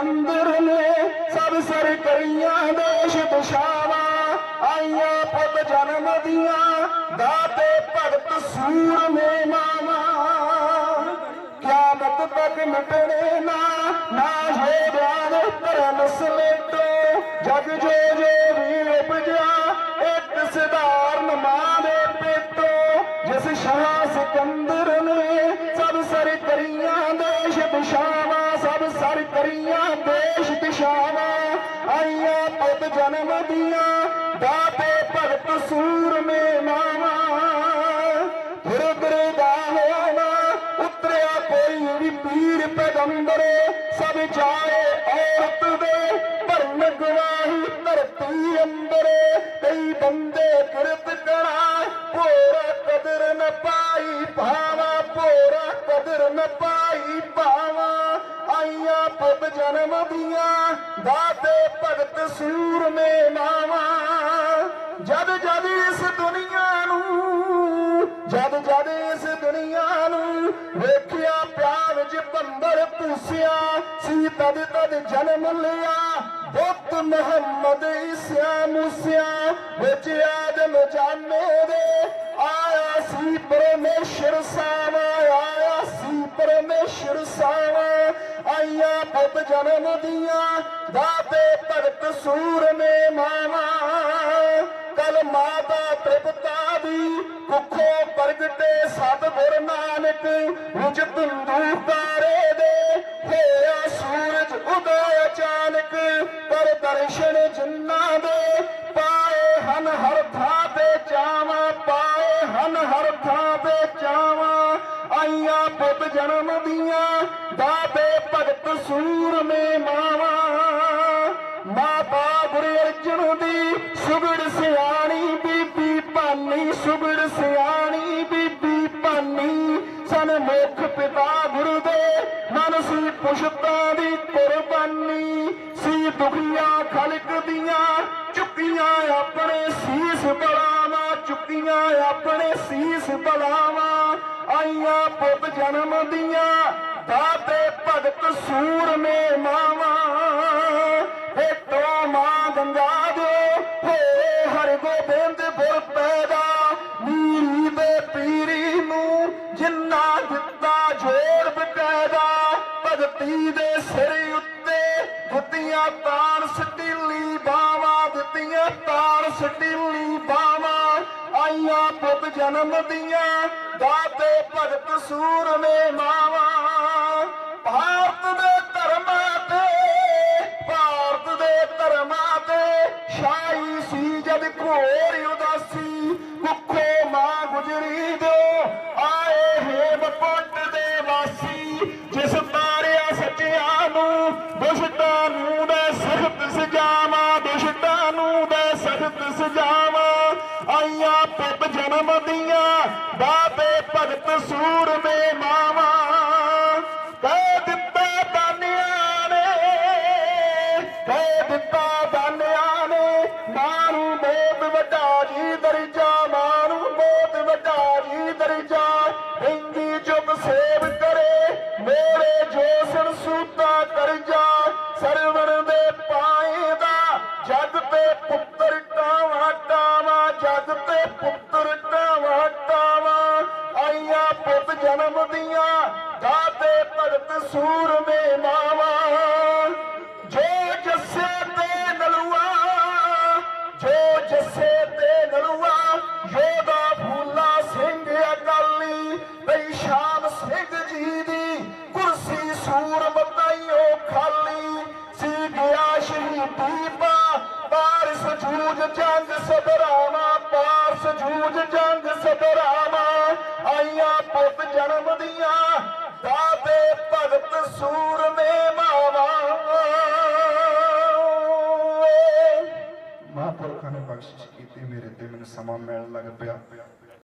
ਸਿਕੰਦਰ ਨੇ ਸਭ ਸਰ ਦੇਸ਼ ਦਿਸ਼ਾਵਾਂ ਆਈਆਂ ਪੁੱਤ ਜਨਮ ਦੀਆਂ। ਦਾਤੇ ਭਗਤ ਸੂਰਮੇ ਮਾਵਾਂ ਕਿਆਮਤ ਤੱਕ ਮਿਟਣੇ ਨਾ ਨਾ ਹੋ ਜਾਵੇ ਧਰਮ ਸਮੇਟੋ ਜਗ ਜੋ ਜੋ ਵੀ ਉਪਜਿਆ, ਇੱਕ ਸਧਾਰਨ ਮਾਂ ਦੇ ਪੇਟੋ। ਜਿਸ ਸ਼ਾਹ ਸਿਕੰਦਰ ਨੇ ਸਭ ਸਰ ਕਰੀਆਂ ਦੇਸ਼ ਦਿਸ਼ਾਵਾਂ, ਆਈਆਂ ਪੁੱਤ ਜਨਮ ਦੀਆਂ, ਦਾਤੇ ਭਗਤ ਸੂਰਮੇ ਮਾਵਾਂ ਫਿਰ ਦਰਦਾ ਹੋਇਆ ਨਾ ਉਤਰਿਆ ਕੋਈ ਵੀ ਪੀਰ ਪੈਗੰਬਰ, ਸਭ ਜਾਏ ਔਰਤ ਦੇ ਭਰਨ ਗਵਾਹੀ ਧਰਤੀ ਅੰਦਰ। ਕਈ ਬੰਦੇ ਕਿਰਤ ਕਰਾ, ਭੋਰਾ ਕਦਰ ਨ ਪਾਈ ਭਾਵਾ, ਭੋਰਾ ਕਦਰ ਨ ਪਾਈ ਭਾਵਾ। ਆਈਆਂ ਪੁੱਤ ਜਨਮ ਦੀਆਂ, ਦਾਤੇ ਭਗਤ ਸੂਰਮੇ ਮਾਵਾਂ ਜਦ ਜਦ ਇਸ ਦੁਨੀਆ ਨੂੰ, ਜਦ ਜਦ ਇਸ ਦੁਨੀਆ ਨੂੰ ਵੇਖਿਆ ਪਿਆਰ ਵਿੱਚ ਬੰਦਰ ਪੂਸਿਆ, ਸੀ ਤਦ ਤਦ ਜਨਮ ਲਿਆ, ਬੁੱਤ ਮੁਹੰਮਦ ਈਸਾ ਮੂਸਿਆ, ਵਿੱਚ ਆਦਮ ਜਾਨੇ ਦੇ ਜਨਮ ਦੀਆਂ ਦਾਤੇ ਭਗਤ ਸੂਰ ਨੇ ਮਾਵਾਂ। ਕਲ ਮਾਤਾ ਤ੍ਰਿਪਤਾ ਦੀ ਕੁੱਖੋ ਪ੍ਰਗਟੇ ਸਤਿਗੁਰ ਨਾਨਕ ਵਿੱਚ ਤੁੰਦੂ ਤਾਰੇ ਦੇ ਹੋਇਆ ਸੂਰਜ ਉਦੈ ਅਚਾਨਕ। ਪਰ ਦਰਸ਼ਨ ਜਿੰਨਾ ਦੇ ਪਾਏ ਹਨ, ਹਰ ਥਾਂ ਤੇ ਚਾਵਾਂ, ਪਾਏ ਹਨ, ਹਰ ਥਾਂ ਤੇ ਚਾਵਾਂ। ਆਈਆਂ ਪੁੱਤ ਜਨਮ ਦੀਆਂ ਦਾਤੇ ਭਗਤ ਸੂਰਮੇ ਮਾਵਾਂ। ਮਾਤਾ ਗੁਰੂ ਅਰਜਨ ਦੀ ਸੁਗੜ ਸਿਆਣੀ ਬੀਬੀ ਭਾਨੀ, ਸੁਗੜ ਸਿਆਣੀ ਬੀਬੀ ਭਾਨੀ। ਸਨ ਮੁਖ ਪਿਤਾ ਗੁਰੂ ਦੇ ਮਨ ਸੀ ਪੁਸ਼ਪਾਂ ਦੀ ਕੁਰਬਾਨੀ। ਸੀ ਦੁਖੀਆਂ ਖਲਕ ਦੀਆਂ, ਚੁੱਕੀਆਂ ਆਪਣੇ ਸੀਸ ਬਲਾਵਾਂ, ਚੁੱਕੀਆਂ ਆਪਣੇ ਸੀਸ ਬਲਾਵਾਂ। ਆਈਆਂ ਪੁੱਤ ਜਨਮ ਦੀਆਂ ਦਾਤੇ ਭਗਤ ਸੂਰਮੇ ਮਾਵਾਂ ਹੇਟੋ ਮਾਂ ਗੰਗਾ ਦੇ ਹੋਏ ਹਰ ਗੋਬਿੰਦ ਗੁਰ ਪੈਦਾ, ਮੀਰੀ ਦੇ ਪੀਰੀ ਨੂੰ ਜਿੰਨਾ ਦਿੱਤਾ ਜੋੜ ਬਕਾਇਦਾ, ਭਗਤੀ ਦੇ ਸਿਰ ਉੱਤੇ ਦਿੱਤੀਆਂ ਤਾਰ, ਸਟੀਲੀ ਬਾਵਾ, ਦਿੱਤੀਆਂ ਤਾਰ, ਸਟੀਲੀ ਬਾਵਾ। ਆਈਆਂ ਪੁੱਤ ਜਨਮ ਦੀਆਂ ਦਾਤੇ ਭਗਤ ਸੂਰਮੇ ਮਾਵਾਂ। ਭਾਰਤ ਦੇ ਧਰਮਾਂ ਤੇ ਆਈਆਂ ਜਨਮ ਦੀਆਂ, ਬਾਬੇ ਭਗਤ ਸੂਰਮੇ ਮਾਵਾਂ। ਕਹਿ ਦਿੱਤਾ ਦਾਨਿਆਂ ਨੇ, ਕਹਿ ਦਿੱਤਾ ਦਾਨਿਆਂ ਨੇ, ਮਾਰੂ ਮੋਤ ਬਹੁਤ ਵੱਡਾ ਜੀ ਦਰਜਾ ਮਾਂ ਨੂੰ ਬਹੁਤ ਜੀ ਦਰਜਾ। ਹਿੰਦੀ ਚੁੱਕ ਸੇਵ ਕਰੇ, ਮੇਰੇ ਜੋਸਨ ਸੂਤਾ ਕਰਜਾ ਸਰਵਣ ਜਨਮ ਦੀਆਂ ਦਾਤੇ ਭਗਤ ਸੂਰਮੇ ਮਾਵਾਂ। ਜਨਮ ਦੀਆਂ, ਦਾਤੇ ਭਗਤ ਸੂਰਮੇ ਮਾਵਾ। ਮਹਾਂਪੁਰਖਾਂ ਨੇ ਬਖਸ਼ਿਸ਼ ਕੀਤੀ, ਮੇਰੇ ਤੇ ਮੈਨੂੰ ਸਮਾਂ ਮਿਲਣ ਲੱਗ ਪਿਆ।